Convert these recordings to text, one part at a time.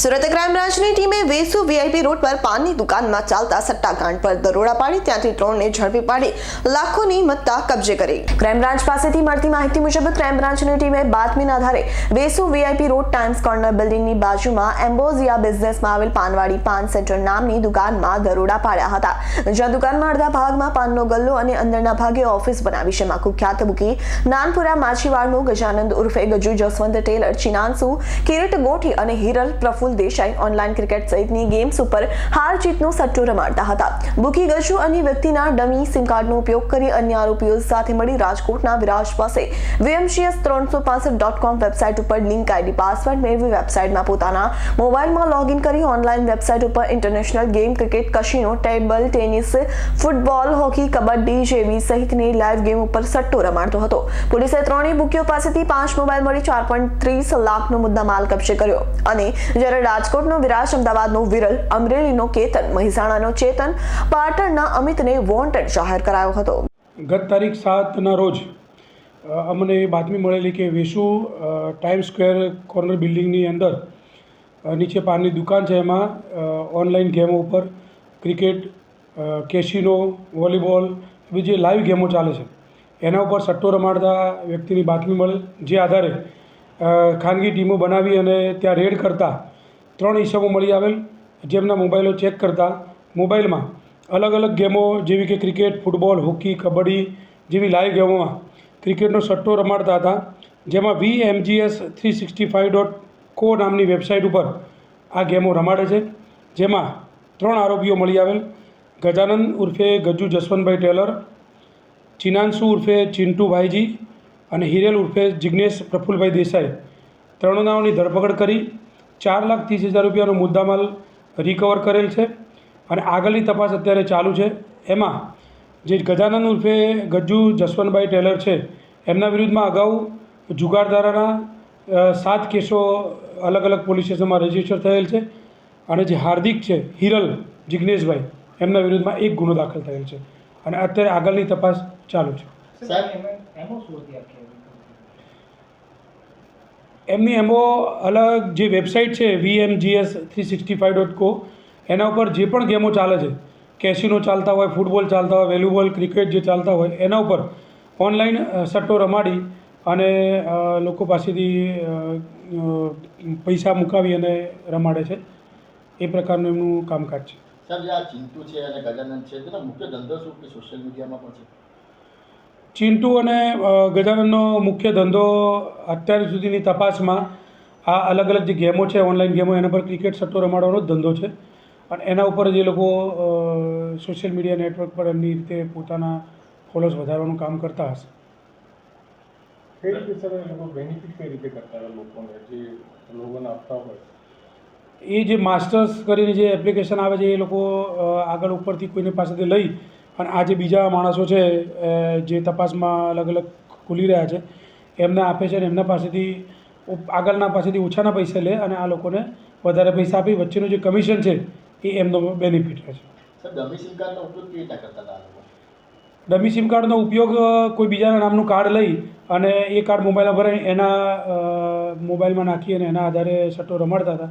Surat crime બ્રાન્ચની ટીમે Vesu VIP road પર પાનની દુકાનમાં ચાલતા સટ્ટાકાંડ પર દરોડા પાડી, ત્યાંથી ત્રણને ઝડપી પાડી, લાખોની મત્તા કબજે કરી. ક્રાઇમ બ્રાન્ચ પાસેથી મળતી માહિતી મુજબ, ક્રાઇમ બ્રાન્ચની ટીમે બાતમીના આધારે Vesu VIP road Times corner બિલ્ડિંગની બાજુમાં એમ્બોઝિયા બિઝનેસમાં આવેલ પાનવાડી પાન સેન્ટર નામની દુકાનમાં દરોડા પાડ્યા હતા. જ્યાં દુકાનમાં અડધા ભાગમાં પાનનો ગલ્લો અને અંદરના ભાગે ઓફિસ બનાવી છે. માં કુખ્યાત મૂકી નાનપુરા માછીવાડનું ગજાનંદ ઉર્ફે ગજુ જસવંત ટેલર, ચિનાંસુ, કિરીટ ગોઠી અને હિરલ પ્રફુલ દેસાઈ ઓનલાઈન ક્રિકેટ સહિતની ગેમ્સ ઉપર હાર જીતનો સટ્ટો રમાડતા હતા. બુકી ગજુ અને વ્યક્તિના ડમી સિમ કાર્ડનો ઉપયોગ કરી અન્ય આરોપીઓ સાથે મળી રાજકોટના વિરાજ પાસે. વીએમસીએસ ત્રણસો પાસઠ ડોટ કોમ વેબસાઇટ ઉપર લિંક આઈડી પાસવર્ડ મેળવી વેબસાઇટમાં પોતાના મોબાઈલમાં લોગિન કરી ઓનલાઈન વેબસાઇટ ઉપર international game cricket casino table tennis football hockey kabaddi જેવી સહિતની લાઈવ ગેમ ઉપર સટ્ટો રમાડતો હતો. પોલીસે ત્રણેય બુકીઓ પાસેથી પાંચ મોબાઈલ મળી ચાર પોઈન્ટ ત્રીસ લાખનો મુદ્દામાલ કબજે કર્યો અને જ્યારે રાજકોટનો વિરાજ અમદાવાદનો વિરલ, અમરેલીનો કેતન, મહેસાણાનો ચેતન, પાટણના અમિતને વોન્ટેડ જાહેર કરાયો હતો. ગત તારીખ સાતના રોજ અમને બાતમી મળેલી કે વેસુ ટાઈમ સ્ક્વેર કોર્નર બિલ્ડિંગની અંદર નીચે પાનની દુકાન છે એમાં ઓનલાઈન ગેમો ઉપર, ક્રિકેટ કેસિનો વોલીબોલ, એવી જે લાઈવ ગેમો ચાલે છે, એના ઉપર સટ્ટો રમાડતા વ્યક્તિની બાતમી મળે, જે આધારે ખાનગી ટીમો બનાવી અને ત્યાં રેડ કરતા ત્રણ ઈસમો મળી આવેલ, જેમના મોબાઈલો ચેક કરતા મોબાઈલમાં અલગ અલગ ગેમો જેવી કે ક્રિકેટ, ફૂટબોલ, હોકી, કબડ્ડી જેવી લાઈવ ગેમોમાં ક્રિકેટનો સટ્ટો રમાડતા હતા, જેમાં V MGS three sixty five dot co નામની વેબસાઇટ ઉપર આ ગેમો રમાડે છે, જેમાં ત્રણ આરોપીઓ મળી આવેલ, ગજાનંદ ઉર્ફે ગજુ જસવંતભાઈ ટેલર, ચિનાંશુ ઉર્ફે ચિંટુભાઈજી અને હિરેલ ઉર્ફે જિજ્ઞેશ પ્રફુલભાઈ દેસાઈ. ત્રણેયની ધરપકડ કરી ચાર લાખ ત્રીસ હજાર રૂપિયાનો મુદ્દામાલ રિકવર કરેલ છે અને આગળની તપાસ અત્યારે ચાલુ છે. એમાં જે ગજાનંદ ઉર્ફે ગજ્જુ જસવંતભાઈ ટેલર છે, એમના વિરુદ્ધમાં અગાઉ જુગારધારાના સાત કેસો અલગ અલગ પોલીસ સ્ટેશનમાં રજિસ્ટર થયેલ છે અને જે હાર્દિક છે, હિરલ જિજ્ઞેશભાઈ એમના વિરુદ્ધમાં એક ગુનો દાખલ થયેલ છે અને અત્યારે આગળની તપાસ ચાલુ છે. સાહેબ, એમાં શું એમની એમો અલગ જે વેબસાઇટ છે VMGS three sixty five dot co એના ઉપર જે પણ ગેમો ચાલે છે કેસિનો ચાલતા હોય ફૂટબોલ ચાલતા હોય વેલ્યુબોલ ક્રિકેટ જે ચાલતા હોય, એના ઉપર ઓનલાઈન સટ્ટો રમાડી અને લોકો પાસેથી પૈસા મુકાવી અને રમાડે છે. એ પ્રકારનું એમનું કામકાજ છે. સાહેબ આ ચિંટુ છે અને ગજાનંદ છે, તેનો મુખ્ય ધંધો શું કે સોશિયલ મીડિયામાં પણ છે? ચિંટુ અને ગજાનનનો મુખ્ય ધંધો અત્યાર સુધીની તપાસમાં આ અલગ અલગ જે ગેમો છે ઓનલાઈન ગેમો એના પર ક્રિકેટ સટ્ટો રમાડવાનો જ ધંધો છે. અને એના ઉપર જ એ લોકો સોશિયલ મીડિયા નેટવર્ક પર એમની રીતે પોતાના ફોલોઅર્સ વધારવાનું કામ કરતા હશે. કઈ રીતે સર એ લોકો બેનિફિટ કઈ રીતે કરતા લોકોને જે લોકોને આપતા હોય? એ જે માસ્ટર્સ કરીને જે એપ્લિકેશન આવે છે એ લોકો આગળ ઉપરથી કોઈને પાસેથી લઈ અને આ જે બીજા માણસો છે જે તપાસમાં અલગ અલગ ખુલી રહ્યા છે એમને આપે છે અને એમના પાસેથી આગળના પાસેથી ઓછાના પૈસા લે અને આ લોકોને વધારે પૈસા આપી. વચ્ચેનું જે કમિશન છે એ એમનો બેનિફિટ રહે છે ડમી સિમ કાર્ડનો ઉપયોગ કોઈ બીજાના નામનું કાર્ડ લઈ અને એ કાર્ડ મોબાઈલમાં ભરાઈ એના મોબાઈલમાં નાખી અને એના આધારે સટ્ટો રમાડતા હતા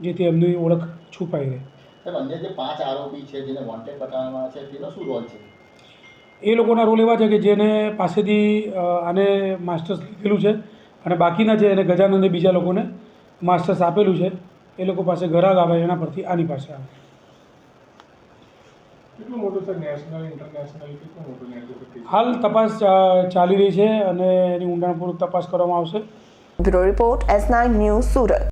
જેથી એમની ઓળખ છુપાઈ રહે. સાહેબ અન્ય જે પાંચ આરોપી છે જેને વોન્ટેડ બતાવવામાં છે તેનો શું રોલ છે? એ લોકોના રોલ એવા છે કે જેને પાસેથી આને માસ્ટર્સ લીધેલું છે અને બાકીના છે એને ગજાનંદે બીજા લોકોને માસ્ટર્સ આપેલું છે. એ લોકો પાસે ઘરાક આવે એના પરથી આની પાસે આવે. કેટલું મોટું સર નેશનલ ઇન્ટરનેશનલ કેટલું મોટું નેટવર્ક હાલ તપાસ ચાલી રહી છે અને એની ઊંડાણપૂર્વક તપાસ કરવામાં આવશે. Bureau report S nine news Surat.